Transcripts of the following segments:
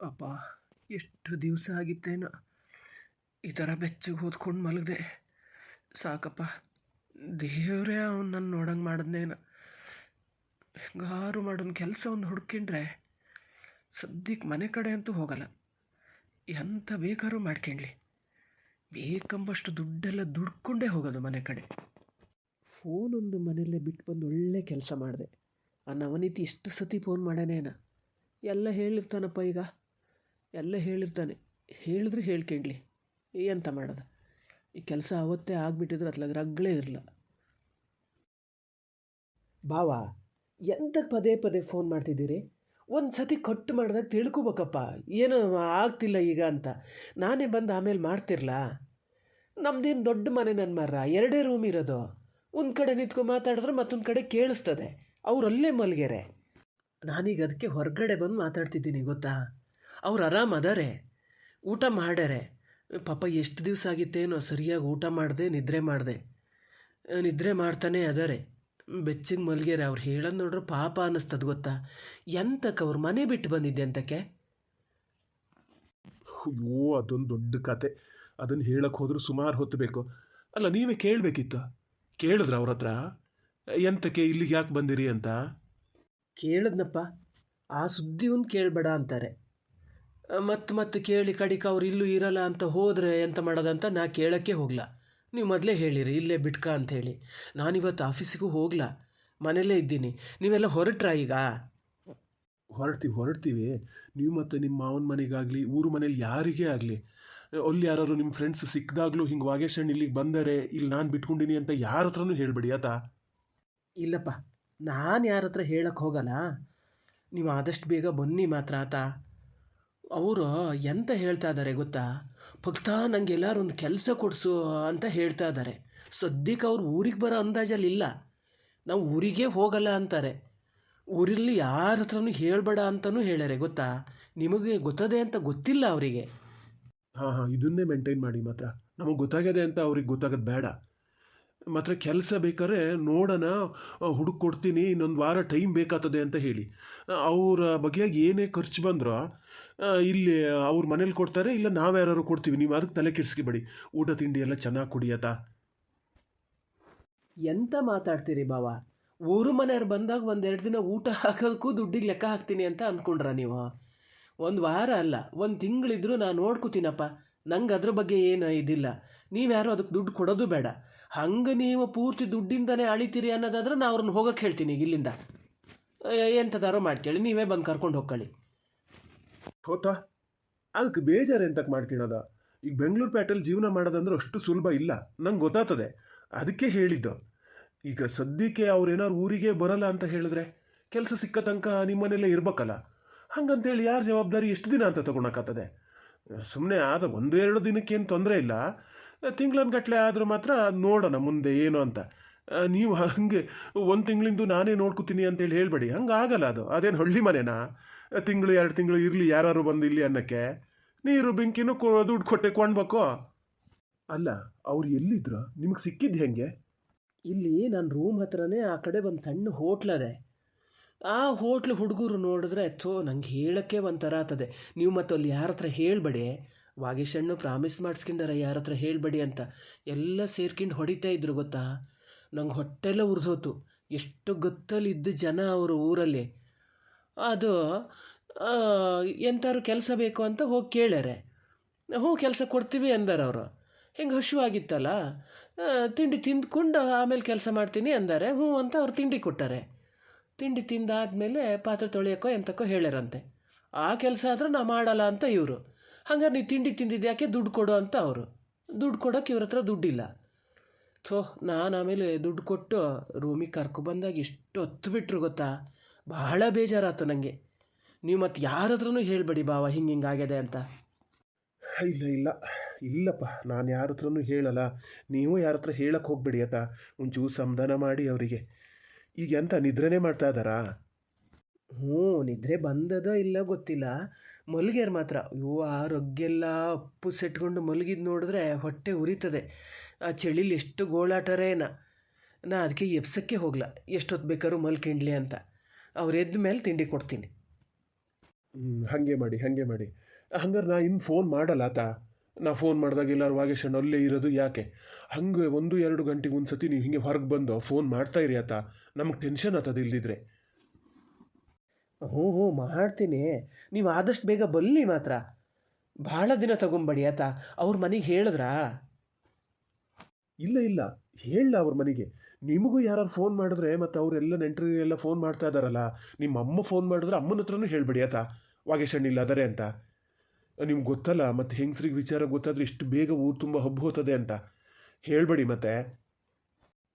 ಅಪ್ಪ ಎಷ್ಟು ದಿವಸ ಆಗಿತ್ತೇನೋ ಈ ಥರ ಬೆಚ್ಚಗೆ ಓದ್ಕೊಂಡು ಮಲಗಿದೆ. ಸಾಕಪ್ಪ, ದೇವರೇ ಅವ್ನು ನನ್ನ ನೋಡಂಗೆ ಮಾಡಿದ್ನೇನ ಹೆಂಗಾರು ಮಾಡೋನ್ ಕೆಲಸ ಒಂದು ಹುಡ್ಕೊಂಡ್ರೆ ಸದ್ಯಕ್ಕೆ ಮನೆ ಕಡೆ ಅಂತೂ ಹೋಗಲ್ಲ. ಎಂಥ ಬೇಕಾದ್ರೂ ಮಾಡ್ಕೊಂಡ್ಲಿ ಬೇಕಂಬಷ್ಟು ದುಡ್ಡೆಲ್ಲ ದುಡ್ಕೊಂಡೇ ಹೋಗೋದು ಮನೆ ಕಡೆ. ಫೋನೊಂದು ಮನೆಯಲ್ಲೇ ಬಿಟ್ಟು ಬಂದು ಒಳ್ಳೆ ಕೆಲಸ ಮಾಡಿದೆ. ಆ ನವನೀತಿ ಎಷ್ಟು ಸತಿ ಫೋನ್ ಮಾಡ್ಯಾನೇನ ಎಲ್ಲ ಹೇಳಿರ್ತಾನಪ್ಪ ಈಗ. ಎಲ್ಲ ಹೇಳಿರ್ತಾನೆ. ಹೇಳಿದ್ರೆ ಹೇಳ್ಕೊಂಡ್ಲಿ ಎಂತ ಮಾಡೋದು? ಈ ಕೆಲಸ ಅವತ್ತೇ ಆಗಿಬಿಟ್ಟಿದ್ರೆ ಅತ್ಲಾಗ ರಗ್ಗಳೇ ಇರಲ್ಲ. ಬಾವ ಎಂತಕ್ಕೆ ಪದೇ ಪದೇ ಫೋನ್ ಮಾಡ್ತಿದ್ದೀರಿ? ಒಂದು ಸತಿ ಕಟ್ಟು ಮಾಡಿದಾಗ ತಿಳ್ಕೊಬೇಕಪ್ಪ. ಏನು ಆಗ್ತಿಲ್ಲ ಈಗ ಅಂತ. ನಾನೇ ಬಂದು ಆಮೇಲೆ ಮಾಡ್ತಿರ್ಲಾ? ನಮ್ದೇನು ದೊಡ್ಡ ಮನೆ ನನ್ನ ಮರ. ಎರಡೇ ರೂಮ್ ಇರೋದು. ಒಂದು ಕಡೆ ನಿಂತ್ಕೊಂಡು ಮಾತಾಡಿದ್ರೆ ಮತ್ತೊಂದು ಕಡೆ ಕೇಳಿಸ್ತದೆ. ಅವರಲ್ಲೇ ಮಲಗೆರೆ. ನಾನೀಗ ಅದಕ್ಕೆ ಹೊರಗಡೆ ಬಂದು ಮಾತಾಡ್ತಿದ್ದೀನಿ, ಗೊತ್ತಾ? ಅವ್ರು ಆರಾಮ್ ಅದಾರೆ. ಊಟ ಮಾಡ್ಯಾರೆ. ಪಾಪ ಎಷ್ಟು ದಿವಸ ಆಗಿತ್ತೇನೋ ಸರಿಯಾಗಿ ಊಟ ಮಾಡಿದೆ ನಿದ್ರೆ ಮಾಡಿದೆ. ನಿದ್ರೆ ಮಾಡ್ತಾನೆ ಅದಾರೆ. ಬೆಚ್ಚಿಗೆ ಮಲ್ಗ್ಯಾರೆ. ಅವ್ರು ಹೇಳೋದು ನೋಡ್ರೆ ಪಾಪ ಅನ್ನಿಸ್ತದ ಗೊತ್ತಾ? ಎಂತಕ್ಕೆ ಅವ್ರು ಮನೆ ಬಿಟ್ಟು ಬಂದಿದ್ದೆ ಅಂತಕ್ಕೆ? ಅಯ್ಯೋ ಅದೊಂದು ದೊಡ್ಡ ಕತೆ. ಅದನ್ನು ಹೇಳಕ್ಕೆ ಹೋದ್ರೂ ಸುಮಾರು ಹೊತ್ತು ಬೇಕು. ಅಲ್ಲ ನೀವೇ ಕೇಳಬೇಕಿತ್ತು. ಕೇಳಿದ್ರೆ ಅವ್ರ ಹತ್ರ? ಎಂತಕ್ಕೆ ಇಲ್ಲಿಗೆ ಯಾಕೆ ಬಂದಿರಿ ಅಂತ? ಕೇಳಿದ್ನಪ್ಪ. ಆ ಸುದ್ದಿ ಒಂದು ಕೇಳಬೇಡ ಅಂತಾರೆ. ಮತ್ತೆ ಮತ್ತೆ ಕೇಳಿ ಕಡಿಕ ಅವ್ರು ಇಲ್ಲೂ ಇರಲ್ಲ ಅಂತ ಹೋದರೆ ಎಂತ ಮಾಡೋದಂತ ನಾ ಕೇಳೋಕ್ಕೆ ಹೋಗ್ಲ. ನೀವು ಮೊದಲೇ ಹೇಳಿರಿ ಇಲ್ಲೇ ಬಿಟ್ಕ ಅಂತ ಹೇಳಿ. ನಾನಿವತ್ತು ಆಫೀಸಿಗೂ ಹೋಗ್ಲ. ಮನೆಯಲ್ಲೇ ಇದ್ದೀನಿ. ನೀವೆಲ್ಲ ಹೊರಟ್ರಾ ಈಗ? ಹೊರಡ್ತೀವಿ ಹೊರಡ್ತೀವಿ ನೀವು ಮತ್ತು ನಿಮ್ಮ ಮಾವನ ಮನೆಗಾಗಲಿ ಊರು ಮನೇಲಿ ಯಾರಿಗೇ ಆಗಲಿ ಅಲ್ಲಿ ಯಾರು ನಿಮ್ಮ ಫ್ರೆಂಡ್ಸ್ ಸಿಕ್ಕಿದಾಗಲೂ ಹಿಂಗೆ ವಾಗೇಶಣ್ಣ ಇಲ್ಲಿಗೆ ಬಂದರೆ ಇಲ್ಲಿ ನಾನು ಬಿಟ್ಕೊಂಡಿನಿ ಅಂತ ಯಾರ ಹತ್ರನೂ ಹೇಳಬೇಡಿ ಆತ? ಇಲ್ಲಪ್ಪ ನಾನು ಯಾರ ಹತ್ರ ಹೇಳಕ್ಕೆ ಹೋಗಲ್ಲ. ನೀವು ಆದಷ್ಟು ಬೇಗ ಬನ್ನಿ ಮಾತ್ರ ಆತ. ಅವರು ಎಂತ ಹೇಳ್ತಾ ಇದ್ದಾರೆ ಗೊತ್ತಾ? ಭಕ್ತ, ನಂಗೆ ಎಲ್ಲರೂ ಒಂದು ಕೆಲಸ ಕೊಡಿಸು ಅಂತ ಹೇಳ್ತಾ ಇದ್ದಾರೆ ಸದ್ಯಕ್ಕೆ ಅವ್ರು ಊರಿಗೆ ಬರೋ ಅಂದಾಜಲ್ಲಿ ಇಲ್ಲ. ನಾವು ಊರಿಗೆ ಹೋಗಲ್ಲ ಅಂತಾರೆ. ಊರಲ್ಲಿ ಯಾರ ಹತ್ರನೂ ಹೇಳಬೇಡ ಅಂತಲೂ ಹೇಳ್ಯಾರೆ ಗೊತ್ತಾ? ನಿಮಗೆ ಗೊತ್ತದೆ ಅಂತ ಗೊತ್ತಿಲ್ಲ ಅವರಿಗೆ. ಹಾಂ ಹಾಂ, ಇದನ್ನೇ ಮೇಂಟೈನ್ ಮಾಡಿ ಮಾತ್ರ. ನಮಗೆ ಗೊತ್ತಾಗಿದೆ ಅಂತ ಅವ್ರಿಗೆ ಗೊತ್ತಾಗೋದು ಬೇಡ. ಮಾತ್ರ ಕೆಲಸ ಬೇಕಾದ್ರೆ ನೋಡೋಣ ಹುಡುಕ್ ಕೊಡ್ತೀನಿ, ಇನ್ನೊಂದು ವಾರ ಟೈಮ್ ಬೇಕಾಗ್ತದೆ ಅಂತ ಹೇಳಿ. ಅವರ ಬಗೆಯಾಗಿ ಏನೇ ಖರ್ಚು ಬಂದರೂ ಇಲ್ಲಿ ಅವ್ರ ಮನೇಲಿ ಕೊಡ್ತಾರೆ, ಇಲ್ಲ ನಾವು ಯಾರು ಕೊಡ್ತೀವಿ, ನೀವು ಅದಕ್ಕೆ ತಲೆ ಕೆಡಿಸ್ಕೊಬೇಡಿ. ಊಟ, ತಿಂಡಿ ಎಲ್ಲ ಚೆನ್ನಾಗಿ ಕುಡಿಯತ್ತಾ ಎಂತ ಮಾತಾಡ್ತೀರಿ ಬಾವ? ಊರು ಮನೆಯವ್ರು ಬಂದಾಗ ಒಂದೆರಡು ದಿನ ಊಟ ಹಾಕೋದಕ್ಕೂ ದುಡ್ಡಿಗೆ ಲೆಕ್ಕ ಹಾಕ್ತೀನಿ ಅಂತ ಅಂದ್ಕೊಂಡ್ರ ನೀವು? ಒಂದು ವಾರ ಅಲ್ಲ, ಒಂದು ತಿಂಗಳಿದ್ರು ನಾನು ನೋಡ್ಕೋತೀನಪ್ಪ. ನಂಗೆ ಅದ್ರ ಬಗ್ಗೆ ಏನು ಇದಿಲ್ಲ. ನೀವ್ಯಾರು ಅದಕ್ಕೆ ದುಡ್ಡು ಕೊಡೋದು ಬೇಡ. ಹಂಗೆ ನೀವು ಪೂರ್ತಿ ದುಡ್ಡಿಂದನೇ ಅಳಿತೀರಿ ಅನ್ನೋದಾದ್ರೆ ನಾನು ಅವ್ರನ್ನ ಹೋಗಕ್ಕೆ ಹೇಳ್ತೀನಿ ಈಗ ಇಲ್ಲಿಂದ. ಎಂಥದಾರೋ ಮಾಡ್ಕೊಳ್ಳಿ ನೀವೇ ಬಂದು ಕರ್ಕೊಂಡು ಹೋಗ್ಕೊಳ್ಳಿ ಹೋತಾ ಅದಕ್ಕೆ ಬೇಜಾರು ಎಂತಕ್ಕೆ ಮಾಡ್ಕೊಳೋದ ಈಗ ಬೆಂಗಳೂರು ಪೇಟೆಲಿ ಜೀವನ ಮಾಡೋದಂದ್ರೆ ಅಷ್ಟು ಸುಲಭ ಇಲ್ಲ. ನಂಗೆ ಗೊತ್ತಾಗ್ತದೆ. ಅದಕ್ಕೆ ಹೇಳಿದ್ದು. ಈಗ ಸದ್ಯಕ್ಕೆ ಅವ್ರೇನಾದ್ರು ಊರಿಗೆ ಬರಲ್ಲ ಅಂತ ಹೇಳಿದ್ರೆ ಕೆಲಸ ಸಿಕ್ಕ ತನಕ ನಿಮ್ಮನೇಲೇ ಇರ್ಬೇಕಲ್ಲ. ಹಂಗಂತೇಳಿ ಯಾರ ಜವಾಬ್ದಾರಿ ಎಷ್ಟು ದಿನ ಅಂತ ತಗೊಳಕ್ಕಾಗ್ತದೆ ಸುಮ್ಮನೆ ಆದ ಒಂದು ಎರಡು ದಿನಕ್ಕೇನು ತೊಂದರೆ ಇಲ್ಲ. ತಿಂಗಳನ್ಗಟ್ಲೆ ಆದರೂ ಮಾತ್ರ ನೋಡೋಣ ಮುಂದೆ ಏನು ಅಂತ. ನೀವು ಹಂಗೆ ಒಂದು ತಿಂಗಳಿಂದು ನಾನೇ ನೋಡ್ಕೊತೀನಿ ಅಂತೇಳಿ ಹೇಳ್ಬೇಡಿ. ಹಂಗೆ ಆಗಲ್ಲ ಅದು. ಅದೇನು ಹಳ್ಳಿ ಮನೆನಾ? ತಿಂಗಳು, ಎರಡು ತಿಂಗಳು ಇರಲಿ ಯಾರು ಬಂದು ಇಲ್ಲಿ ಅನ್ನಕ್ಕೆ. ನೀರು, ಬೆಂಕಿನೂ ಕೊ, ದುಡ್ಡು ಕೊಟ್ಟೆ ಕೊಂಡ್ಬೇಕು? ಅಲ್ಲ, ಅವ್ರು ಎಲ್ಲಿದ್ರು? ನಿಮಗೆ ಸಿಕ್ಕಿದ್ದು ಹೆಂಗೆ? ಇಲ್ಲಿ ನನ್ನ ರೂಮ್ ಹತ್ರನೇ ಆ ಕಡೆ ಒಂದು ಸಣ್ಣ ಹೋಟ್ಲದೆ. ಆ ಹೋಟ್ಲು ಹುಡುಗರು ನೋಡಿದ್ರೆ ಥೋ, ನಂಗೆ ಹೇಳೋಕ್ಕೆ ಒಂಥರ ಆತದೆ ನೀವು ಮತ್ತು ಅಲ್ಲಿ ಯಾರ ಹತ್ರ ಹೇಳಬೇಡಿ. ವಾಗೇಶಣ್ಣು ಪ್ರಾಮಿಸ್ ಮಾಡಿಸ್ಕೊಂಡಾರ, ಯಾರ ಹತ್ರ ಹೇಳಬೇಡಿ ಅಂತ. ಎಲ್ಲ ಸೇರ್ಕೊಂಡು ಹೊಡಿತಾ ಇದ್ರು, ಗೊತ್ತಾ? ನಂಗೆ ಹೊಟ್ಟೆಲ್ಲ ಉರಿದೋತು. ಎಷ್ಟು ಗೊತ್ತಲ್ಲಿದ್ದ ಜನ ಅವರು ಊರಲ್ಲಿ. ಅದು ಎಂಥಾರು ಕೆಲಸ ಬೇಕು ಅಂತ ಹೋಗಿ ಕೇಳ್ಯಾರೆ. ಹ್ಞೂ, ಕೆಲಸ ಕೊಡ್ತೀವಿ ಅಂದಾರ ಅವರು. ಹಿಂಗೆ ಹಶುವಾಗಿತ್ತಲ್ಲ ತಿಂಡಿ ತಿಂದ್ಕೊಂಡು ಆಮೇಲೆ ಕೆಲಸ ಮಾಡ್ತೀನಿ ಅಂದಾರೆ. ಹ್ಞೂ ಅಂತ ಅವ್ರು ತಿಂಡಿ ಕೊಟ್ಟಾರೆ. ತಿಂಡಿ ತಿಂದಾದ್ಮೇಲೆ ಪಾತ್ರೆ ತೊಳೆಯೋಕ್ಕೋ ಎಂತಕ್ಕೋ ಹೇಳ್ಯಾರಂತೆ ಆ ಕೆಲಸ ಆದ್ರೆ ನಾ ಮಾಡಲ್ಲ ಅಂತ ಇವರು. ಹಂಗಾರೆ ನೀ ತಿಂಡಿ ತಿಂದಿದ್ದು ಯಾಕೆ ದುಡ್ಡು ಕೊಡು ಅಂತ ಅವರು. ದುಡ್ಡು ಕೊಡೋಕೆ ಇವ್ರ ಹತ್ರ ದುಡ್ಡಿಲ್ಲ. ಥೋ, ನಾನು ಆಮೇಲೆ ದುಡ್ಡು ಕೊಟ್ಟು ರೂಮಿಗೆ ಕರ್ಕೊಬಂದಾಗ ಎಷ್ಟು ಹೊತ್ತು ಬಿಟ್ರು ಗೊತ್ತಾ? ಬಹಳ ಬೇಜಾರಾಯ್ತು ನನಗೆ ನೀವು ಮತ್ತೆ ಯಾರ ಹತ್ರನೂ ಹೇಳಬೇಡಿ ಬಾವ, ಹಿಂಗೆ ಹಿಂಗೆ ಆಗ್ಯದೆ ಅಂತ. ಇಲ್ಲ ಇಲ್ಲ. ಇಲ್ಲಪ್ಪ, ನಾನು ಯಾರ ಹತ್ರನೂ ಹೇಳಲ್ಲ. ನೀವು ಯಾರ ಹತ್ರ ಹೇಳಕ್ಕೆ ಹೋಗಬೇಡಿ ಆತ. ಒಂಚೂರು ಸಮಾಧಾನ ಮಾಡಿ ಅವರಿಗೆ. ಈಗ ಎಂತ ನಿದ್ರೆನೇ ಮಾಡ್ತಾ ಇದ್ದಾರಾ? ಹ್ಞೂ ನಿದ್ರೆ ಬಂದದ ಇಲ್ಲ ಗೊತ್ತಿಲ್ಲ. ಮಲ್ಗ್ಯಾರ ಮಾತ್ರ. ಅಯ್ಯೋ ಆ ರೊಗ್ಗೆಲ್ಲ ಅಪ್ಪು ಸೆಟ್ಕೊಂಡು ಮಲಗಿದ್ ನೋಡಿದ್ರೆ ಹೊಟ್ಟೆ ಉರಿತದೆ. ಆ ಚಳಿಲಿ ಎಷ್ಟು ಗೋಳಾಟರೇನ ನಾ. ಅದಕ್ಕೆ ಎಬ್ಸಕ್ಕೆ ಹೋಗ್ಲ. ಎಷ್ಟೊತ್ತು ಬೇಕಾದ್ರೂ ಮಲ್ಕಿಂಡ್ಲಿ ಅಂತ. ಅವ್ರು ಎದ್ದ ಮೇಲೆ ತಿಂಡಿ ಕೊಡ್ತೀನಿ. ಹಂಗೆ ಹಾಗೆ ಮಾಡಿ ಹಾಗೆ ಮಾಡಿ. ಹಂಗಾರೆ ನಾ ಇನ್ನು ಫೋನ್ ಮಾಡಲ್ಲ ಆತ. ನಾ ಫೋನ್ ಮಾಡಿದಾಗ ಎಲ್ಲರೂ ವಾಗೇಶ್ ಅಲ್ಲೇ ಇರೋದು ಯಾಕೆ? ಹಂಗೆ ಒಂದು ಎರಡು ಗಂಟೆಗೆ ಒಂದು ಸತಿ ನೀವು ಹಿಂಗೆ ಹೊರಗೆ ಬಂದು ಫೋನ್ ಮಾಡ್ತಾ ಇರಿ ಆತ. ನಮಗೆ ಟೆನ್ಷನ್ ಆತದ ಇಲ್ದಿದ್ರೆ. ಹ್ಞೂ ಹ್ಞೂ ಮಾಡ್ತೀನಿ. ನೀವು ಆದಷ್ಟು ಬೇಗ ಬಲ್ಲಿ ಮಾತ್ರ. ಭಾಳ ದಿನ ತಗೊಂಬಡಿ ಆತ ಅವ್ರ ಮನೆಗೆ ಹೇಳಿದ್ರಾ? ಇಲ್ಲ ಇಲ್ಲ. ಹೇಳ ಅವ್ರ ಮನೆಗೆ. ನಿಮಗೂ ಯಾರು ಫೋನ್ ಮಾಡಿದ್ರೆ ಮತ್ತು ಅವರೆಲ್ಲ ಎಲ್ಲ ಫೋನ್ ಮಾಡ್ತಾ ಇದ್ದಾರಲ್ಲ ನಿಮ್ಮ ಅಮ್ಮ ಫೋನ್ ಮಾಡಿದ್ರೆ ಅಮ್ಮನ ಹತ್ರನೂ ಹೇಳ್ಬೇಡಿ ಆತ ವಾಗೇಶ್ ಅಣ್ಣ ಇಲ್ಲ ಅದರೇ ಅಂತ. ನಿಮ್ಗೆ ಗೊತ್ತಲ್ಲ ಮತ್ತು ಹೆಂಗಸ್ರಿಗೆ ವಿಚಾರ ಗೊತ್ತಾದ್ರೆ ಇಷ್ಟು ಬೇಗ ಊರು ತುಂಬ ಹಬ್ಬ ಹೋಗ್ತದೆ ಅಂತ. ಹೇಳಬೇಡಿ ಮತ್ತೆ.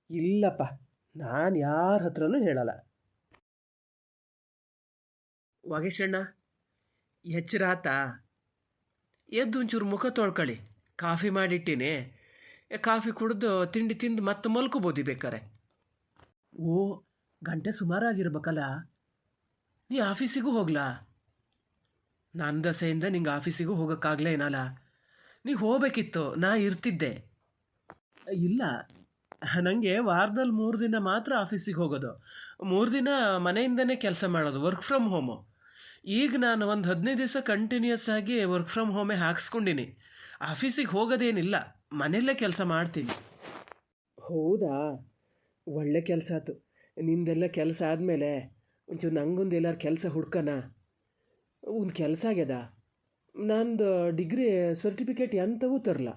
ಇಲ್ಲಪ್ಪ. ನಾನು ಯಾರ ಹತ್ರನೂ ಹೇಳಲ್ಲ. ವಾಗೇಶಣ್ಣ ಎಚ್ಚರಾತ ಎದ್ದು ಒಂಚೂರು ಮುಖ ತೊಳ್ಕೊಳ್ಳಿ ಕಾಫಿ ಮಾಡಿಟ್ಟಿನಿ. ಕಾಫಿ ಕುಡಿದು ತಿಂಡಿ ತಿಂದು ಮತ್ತೆ ಮಲ್ಕೋಬೋದು ಬೇಕಾರೆ. ಓ ಗಂಟೆ ಸುಮಾರಾಗಿರ್ಬೇಕಲ್ಲ? ನೀ ಆಫೀಸಿಗೂ ಹೋಗ್ಲಾ? ನನ್ನ ದಸೆಯಿಂದ ನಿಂಗೆ ಆಫೀಸಿಗೂ ಹೋಗೋಕ್ಕಾಗಲೇ ಏನಲ್ಲ ನೀ ಹೋಗಬೇಕಿತ್ತು ನಾ ಇರ್ತಿದ್ದೆ. ಇಲ್ಲ. ನನಗೆ ವಾರದಲ್ಲಿ ಮೂರು ದಿನ ಮಾತ್ರ ಆಫೀಸಿಗೆ ಹೋಗೋದು. ಮೂರು ದಿನ ಮನೆಯಿಂದನೇ ಕೆಲಸ ಮಾಡೋದು ವರ್ಕ್ ಫ್ರಮ್ ಹೋಮು ಈಗ ನಾನು ಒಂದು ಹದಿನೈದು ದಿವಸ ಕಂಟಿನ್ಯೂಸ್ ಆಗಿ ವರ್ಕ್ ಫ್ರಮ್ ಹೋಮೇ ಹಾಕ್ಸ್ಕೊಂಡಿನಿ. ಆಫೀಸಿಗೆ ಹೋಗೋದೇನಿಲ್ಲ, ಮನೆಯಲ್ಲೇ ಕೆಲಸ ಮಾಡ್ತೀನಿ. ಹೌದಾ? ಒಳ್ಳೆ ಕೆಲಸ ಆಯ್ತು ನಿಂದೆಲ್ಲ ಕೆಲಸ ಆದಮೇಲೆ ಒಂಚೂರು ನಂಗೊಂದು ಎಲ್ಲಾರು ಕೆಲಸ ಹುಡ್ಕನ? ಒಂದು ಕೆಲಸ ಆಗ್ಯದ? ನಂದು ಡಿಗ್ರಿ ಸರ್ಟಿಫಿಕೇಟ್ ಎಂಥವೂ ತರಲ.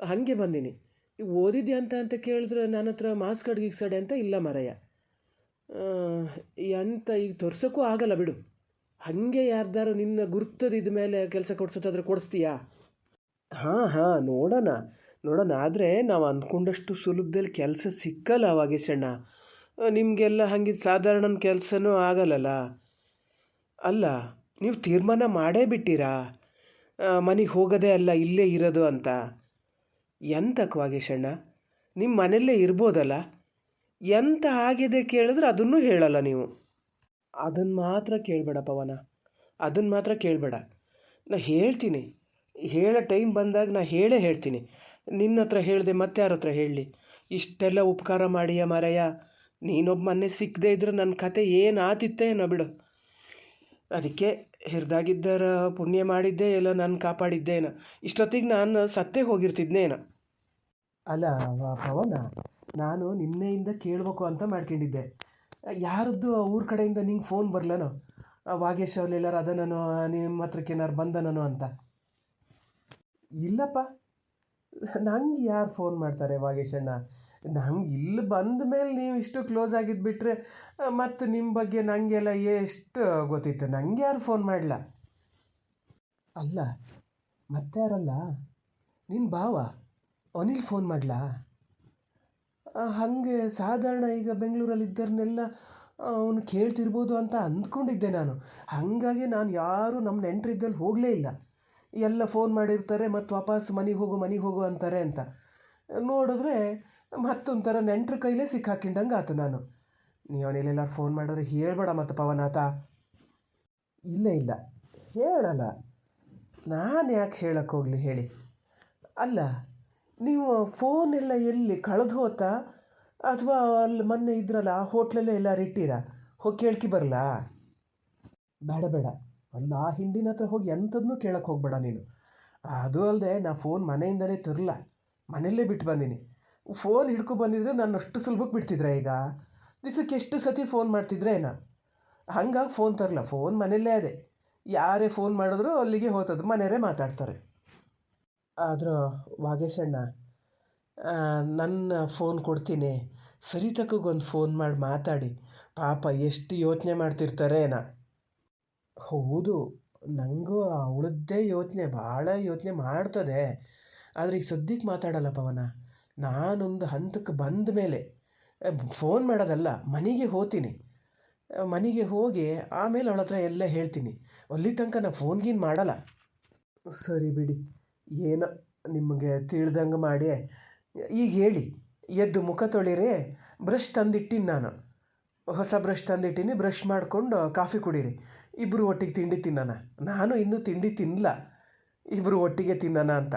ಹಾಗೆ ಬಂದೀನಿ. ಓದಿದ್ಯಾ ಅಂತ ಅಂತ ಕೇಳಿದ್ರೆ ನನ್ನ ಹತ್ರ ಮಾಸ್ ಕಾರ್ಡ್ ಸಡೆ ಅಂತ ಇಲ್ಲ ಮರಯ್ಯ. ಎಂತ ಈಗ ತೋರ್ಸೋಕ್ಕೂ ಆಗಲ್ಲ ಬಿಡು. ಹಾಗೆ ಯಾರ್ದಾರು ನಿನ್ನ ಗುರ್ತದಿದ ಮೇಲೆ ಕೆಲಸ ಕೊಡ್ಸೋದಾದ್ರೆ ಕೊಡಿಸ್ತೀಯಾ? ಹಾಂ ಹಾಂ, ನೋಡೋಣ ನೋಡೋಣ. ಆದರೆ ನಾವು ಅಂದ್ಕೊಂಡಷ್ಟು ಸುಲಭದಲ್ಲಿ ಕೆಲಸ ಸಿಕ್ಕಲ್ಲ ವಾಗೇಶಣ್ಣ ನಿಮಗೆಲ್ಲ ಹಂಗೆ ಸಾಧಾರಣ ಕೆಲಸನೂ ಆಗಲ್ಲಲ್ಲ? ಅಲ್ಲ, ನೀವು ತೀರ್ಮಾನ ಮಾಡೇ ಬಿಟ್ಟಿರಾ? ಮನೆಗೆ ಹೋಗೋದೇ ಅಲ್ಲ, ಇಲ್ಲೇ ಇರೋದು ಅಂತ. ಎಂತಕ್ಕೆ ಶಣ್ಣ? ನಿಮ್ಮ ಮನೆಯಲ್ಲೇ ಇರ್ಬೋದಲ್ಲ? ಎಂತ ಆಗಿದೆ ಕೇಳಿದ್ರೆ ಅದನ್ನು ಹೇಳಲ್ಲ ನೀವು. ಅದನ್ನು ಮಾತ್ರ ಕೇಳಬೇಡ ಪವನ. ಅದನ್ನು ಮಾತ್ರ ಕೇಳಬೇಡ. ನಾ ಹೇಳ್ತೀನಿ. ಹೇಳೋ ಟೈಮ್ ಬಂದಾಗ ನಾ ಹೇಳೇ ಹೇಳ್ತೀನಿ. ನಿನ್ನ ಹತ್ರ ಹೇಳಿದೆ ಮತ್ತೆ ಯಾರ ಹತ್ರ ಹೇಳಲಿ ಇಷ್ಟೆಲ್ಲ ಉಪಕಾರ ಮಾಡಿಯ ಮಾರಯ್ಯ. ನೀನೊಬ್ಬ ಮೊನ್ನೆ ಸಿಕ್ಕದೇ ಇದ್ರೆ ನನ್ನ ಕತೆ ಏನು ಆತಿತ್ತೇನೋ ಬಿಡು. ಅದಕ್ಕೆ ಹಿರಿದಾಗಿದ್ದರ ಪುಣ್ಯ ಮಾಡಿದ್ದೆ ಇಲ್ಲ ನಾನು ಕಾಪಾಡಿದ್ದೇನ. ಇಷ್ಟೊತ್ತಿಗೆ ನಾನು ಸತ್ತೇ ಹೋಗಿರ್ತಿದ್ನೇನೋ? ಅಲ್ಲ ಪವನ, ನಾನು ನಿನ್ನೆಯಿಂದ ಕೇಳಬೇಕು ಅಂತ ಮಾಡ್ಕೊಂಡಿದ್ದೆ. ಯಾರದ್ದು ಊರ ಕಡೆಯಿಂದ ನಿಂಗೆ ಫೋನ್ ಬರಲನೋ? ವಾಗೇಶ್ ಅವ್ರು ಎಲ್ಲಾರು ಅದನೋ ನಿಮ್ಮ ಹತ್ರಕ್ಕೇನಾರು ಬಂದನೋ ಅಂತ. ಇಲ್ಲಪ್ಪ. ನಂಗೆ ಯಾರು ಫೋನ್ ಮಾಡ್ತಾರೆ ವಾಗೇಶಣ್ಣ? ನಂಗೆ ಇಲ್ಲಿ ಬಂದ ಮೇಲೆ ನೀವು ಇಷ್ಟು ಕ್ಲೋಸ್ ಆಗಿದ್ದು ಬಿಟ್ಟರೆ ಮತ್ತು ನಿಮ್ಮ ಬಗ್ಗೆ ನನಗೆಲ್ಲ ಎಷ್ಟು ಗೊತ್ತಿತ್ತು? ನಂಗೆ ಯಾರು ಫೋನ್ ಮಾಡಲ? ಅಲ್ಲ ಮತ್ತೆ ಯಾರಲ್ಲ ನಿನ್ನ ಭಾವ? ಅನಿಲ್ ಫೋನ್ ಮಾಡಲಾ? ಹಾಗೆ ಸಾಧಾರಣ ಈಗ ಬೆಂಗಳೂರಲ್ಲಿ ಇದ್ದರನ್ನೆಲ್ಲ ಅವನು ಕೇಳ್ತಿರ್ಬೋದು ಅಂತ ಅಂದ್ಕೊಂಡಿದ್ದೆ ನಾನು. ಹಾಗಾಗಿ ನಾನು ಯಾರು ನಮ್ಮ ನೆಂಟ್ರಿದ್ದಲ್ಲಿ ಹೋಗಲೇ ಇಲ್ಲ. ಎಲ್ಲ ಫೋನ್ ಮಾಡಿರ್ತಾರೆ ಮತ್ತು ವಾಪಸ್ ಮನೆಗೆ ಹೋಗು ಮನೆಗೆ ಹೋಗು ಅಂತಾರೆ ಅಂತ. ನೋಡಿದ್ರೆ ಮತ್ತೊಂಥರ ನೆಂಟ್ರ ಕೈಲೇ ಸಿಕ್ಕಾಕಿಂಡಂಗೆ ಆತು ನಾನು. ನೀವು ಅವನಿಲ್ಲೆಲ್ಲ ಫೋನ್ ಮಾಡಿದ್ರೆ ಹೇಳ್ಬೇಡ ಮತ್ತು ಪವನಾಥ ಇಲ್ಲ ಇಲ್ಲ. ಹೇಳಲ್ಲ. ನಾನು ಯಾಕೆ ಹೇಳಕ್ಕೆ ಹೋಗಲಿ ಹೇಳಿ. ಅಲ್ಲ ನೀವು ಎಲ್ಲ ಎಲ್ಲಿ ಕಳೆದು ಹೋತಾ? ಅಥವಾ ಅಲ್ಲಿ ಮೊನ್ನೆ ಇದ್ರಲ್ಲ, ಆ ಹೋಟ್ಲಲ್ಲೇ ಎಲ್ಲಾರು ಇಟ್ಟಿರಾ? ಹೋಗಿ ಕೇಳ್ಕಿ ಬರಲಾ? ಬೇಡ ಬೇಡ. ಅಲ್ಲ ಆ ಹಿಂಡಿನ ಹತ್ರ ಹೋಗಿ ಎಂಥದನ್ನೂ ಕೇಳಕ್ಕೆ ಹೋಗ್ಬೇಡ ನೀನು. ಅದು ಅಲ್ಲದೆ ನಾ ಫೋನ್ ಮನೆಯಿಂದಲೇ ತರಲ. ಮನೆಯಲ್ಲೇ ಬಿಟ್ಟು ಬಂದೀನಿ. ಫೋನ್ ಹಿಡ್ಕೊ ಬಂದಿದ್ರೆ ನಾನು ಅಷ್ಟು ಸುಲಭಕ್ಕೆ ಬಿಡ್ತಿದ್ರೆ ಈಗ? ದಿವಸಕ್ಕೆ ಎಷ್ಟು ಸತಿ ಫೋನ್ ಮಾಡ್ತಿದ್ರೆ ಏನ? ಹಂಗಾಗಿ ಫೋನ್ ತರಲ. ಫೋನ್ ಮನೆಯಲ್ಲೇ ಅದೇ. ಯಾರೇ ಫೋನ್ ಮಾಡಿದ್ರು ಅಲ್ಲಿಗೆ ಹೋಗ್ತದೆ ಮನೆಯವರೇ ಮಾತಾಡ್ತಾರೆ. ಆದರೂ ವಾಗೇಶಣ್ಣ ನನ್ನ ಫೋನ್ ಕೊಡ್ತೀನಿ. ಸರಿತಕ್ಕಗೊಂದು ಫೋನ್ ಮಾಡಿ, ಮಾತಾಡಿ. ಪಾಪ ಎಷ್ಟು ಯೋಚನೆ ಮಾಡ್ತಿರ್ತಾರೆ ನಾ ಹೌದು ನನಗೂ ಅವಳದ್ದೇ ಯೋಚನೆ ಭಾಳ ಯೋಚನೆ ಮಾಡ್ತದೆ. ಆದರೆ ಈಗ ಸದ್ಯಕ್ಕೆ ಮಾತಾಡಲ್ಲ ಪವನ. ನಾನೊಂದು ಹಂತಕ್ಕೆ ಬಂದ ಮೇಲೆ ಫೋನ್ ಮಾಡೋದಲ್ಲ, ಮನೆಗೆ ಹೋಗ್ತೀನಿ ಮನೆಗೆ ಹೋಗಿ ಆಮೇಲೆ ಅವಳ ಹತ್ರ ಎಲ್ಲ ಹೇಳ್ತೀನಿ. ಅಲ್ಲಿ ತನಕ ನಾನು ಫೋನ್ ಗೀನ್ ಮಾಡಲ್ಲ. ಸರಿ ಬಿಡಿ. ಏನೋ ನಿಮಗೆ ತಿಳಿದಂಗೆ ಮಾಡಿ, ಈಗ ಹೇಳಿ, ಎದ್ದು ಮುಖ ತೊಳಿರಿ ಬ್ರಷ್ ತಂದಿಟ್ಟಿನಿ ನಾನು. ಹೊಸ ಬ್ರಷ್ ತಂದಿಟ್ಟಿನಿ ಬ್ರಷ್ ಮಾಡಿಕೊಂಡು ಕಾಫಿ ಕುಡೀರಿ. ಇಬ್ಬರು ಒಟ್ಟಿಗೆ ತಿಂಡಿ ತಿನ್ನೋಣ. ನಾನು ಇನ್ನೂ ತಿಂಡಿ ತಿನ್ನಲ್ಲ ಇಬ್ಬರು ಒಟ್ಟಿಗೆ ತಿನ್ನೋಣ ಅಂತ.